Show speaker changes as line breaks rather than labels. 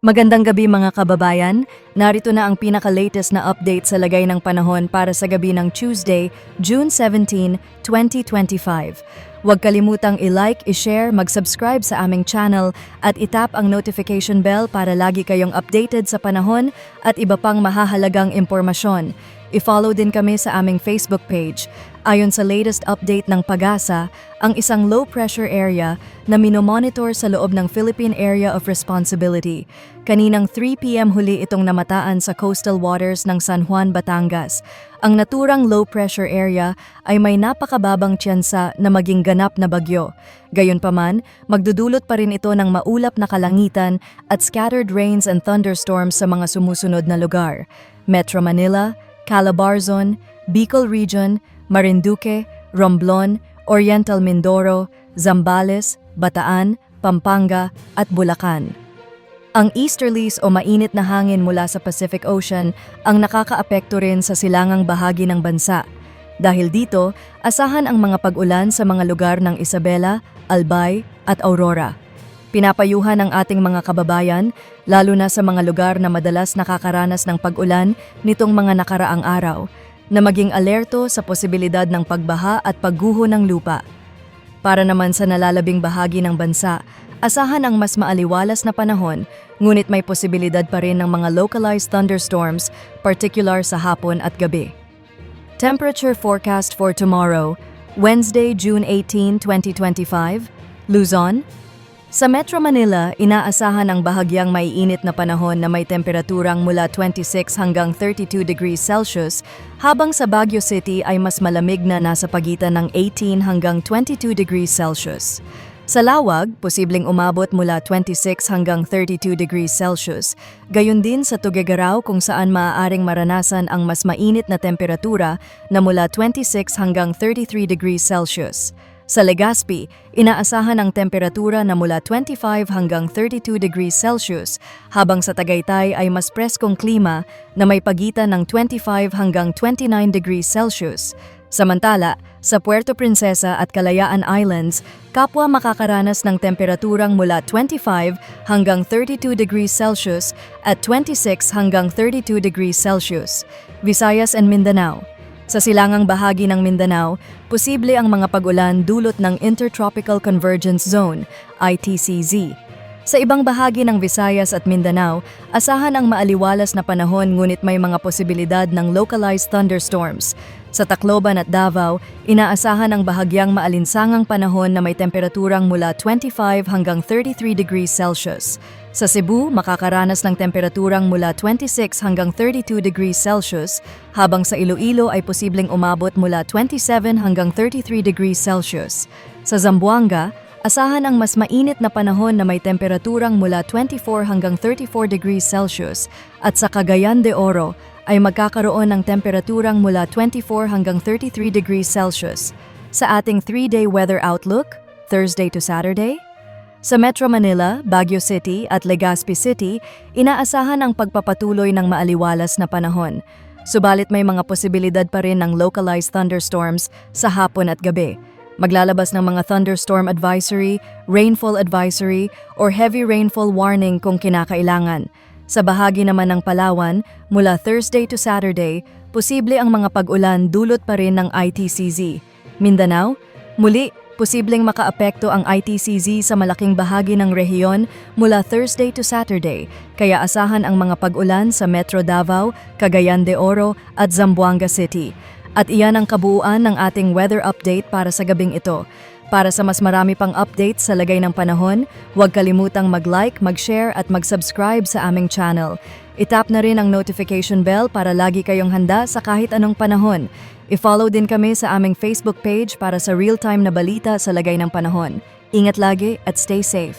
Magandang gabi mga kababayan. Narito na ang pinaka-latest na update sa lagay ng panahon para sa gabi ng Tuesday, June 17, 2025. Huwag kalimutang i-like, i-share, mag-subscribe sa aming channel at itap ang notification bell para lagi kayong updated sa panahon at iba pang mahahalagang impormasyon. I-follow din kami sa aming Facebook page. Ayon sa latest update ng PAGASA, ang isang low-pressure area na minomonitor sa loob ng Philippine Area of Responsibility. Kaninang 3 p.m. huli itong namataan sa coastal waters ng San Juan, Batangas. Ang naturang low-pressure area ay may napakababang tsansa na maging ganap na bagyo. Gayunpaman, magdudulot pa rin ito ng maulap na kalangitan at scattered rains and thunderstorms sa mga sumusunod na lugar. Metro Manila, Calabarzon, Bicol Region, Marinduque, Romblon, Oriental Mindoro, Zambales, Bataan, Pampanga at Bulacan. Ang easterlies o mainit na hangin mula sa Pacific Ocean ang nakakaapekto rin sa silangang bahagi ng bansa. Dahil dito, asahan ang mga pag-ulan sa mga lugar ng Isabela, Albay at Aurora. Pinapayuhan ang ating mga kababayan, lalo na sa mga lugar na madalas nakakaranas ng pag-ulan nitong mga nakaraang araw, na maging alerto sa posibilidad ng pagbaha at pagguho ng lupa. Para naman sa nalalabing bahagi ng bansa, asahan ang mas maaliwalas na panahon, ngunit may posibilidad pa rin ng mga localized thunderstorms, particular sa hapon at gabi. Temperature forecast for tomorrow, Wednesday, June 18, 2025, Luzon. Sa Metro Manila, inaasahan ang bahagyang maiinit na panahon na may temperaturang mula 26 hanggang 32 degrees Celsius, habang sa Baguio City ay mas malamig na nasa pagitan ng 18 hanggang 22 degrees Celsius. Sa Lawag, posibleng umabot mula 26 hanggang 32 degrees Celsius. Gayon din sa Tuguegarao kung saan maaaring maranasan ang mas mainit na temperatura na mula 26 hanggang 33 degrees Celsius. Sa Legazpi, inaasahan ang temperatura na mula 25 hanggang 32 degrees Celsius, habang sa Tagaytay ay mas preskong klima na may pagitan ng 25 hanggang 29 degrees Celsius. Samantala, sa Puerto Princesa at Kalayaan Islands, kapwa makakaranas ng temperaturang mula 25 hanggang 32 degrees Celsius at 26 hanggang 32 degrees Celsius. Visayas and Mindanao, sa silangang bahagi ng Mindanao, posible ang mga pag-ulan dulot ng Intertropical Convergence Zone, ITCZ. Sa ibang bahagi ng Visayas at Mindanao, asahan ang maaliwalas na panahon ngunit may mga posibilidad ng localized thunderstorms. Sa Tacloban at Davao, inaasahan ang bahagyang maalinsangang panahon na may temperaturang mula 25 hanggang 33 degrees Celsius. Sa Cebu, makakaranas ng temperaturang mula 26 hanggang 32 degrees Celsius, habang sa Iloilo ay posibleng umabot mula 27 hanggang 33 degrees Celsius. Sa Zamboanga, asahan ang mas mainit na panahon na may temperaturang mula 24 hanggang 34 degrees Celsius at sa Cagayan de Oro ay magkakaroon ng temperaturang mula 24 hanggang 33 degrees Celsius. Sa ating 3-day weather outlook, Thursday to Saturday, sa Metro Manila, Baguio City at Legazpi City, inaasahan ang pagpapatuloy ng maaliwalas na panahon. Subalit may mga posibilidad pa rin ng localized thunderstorms sa hapon at gabi. Maglalabas ng mga thunderstorm advisory, rainfall advisory, or heavy rainfall warning kung kinakailangan. Sa bahagi naman ng Palawan, mula Thursday to Saturday, posible ang mga pag-ulan dulot pa rin ng ITCZ. Mindanao, muli, posibleng makaapekto ang ITCZ sa malaking bahagi ng rehiyon mula Thursday to Saturday, kaya asahan ang mga pag-ulan sa Metro Davao, Cagayan de Oro at Zamboanga City. At iyan ang kabuuan ng ating weather update para sa gabing ito. Para sa mas marami pang updates sa lagay ng panahon, huwag kalimutang mag-like, mag-share at mag-subscribe sa aming channel. Itap na rin ang notification bell para lagi kayong handa sa kahit anong panahon. I-follow din kami sa aming Facebook page para sa real-time na balita sa lagay ng panahon. Ingat lagi at stay safe.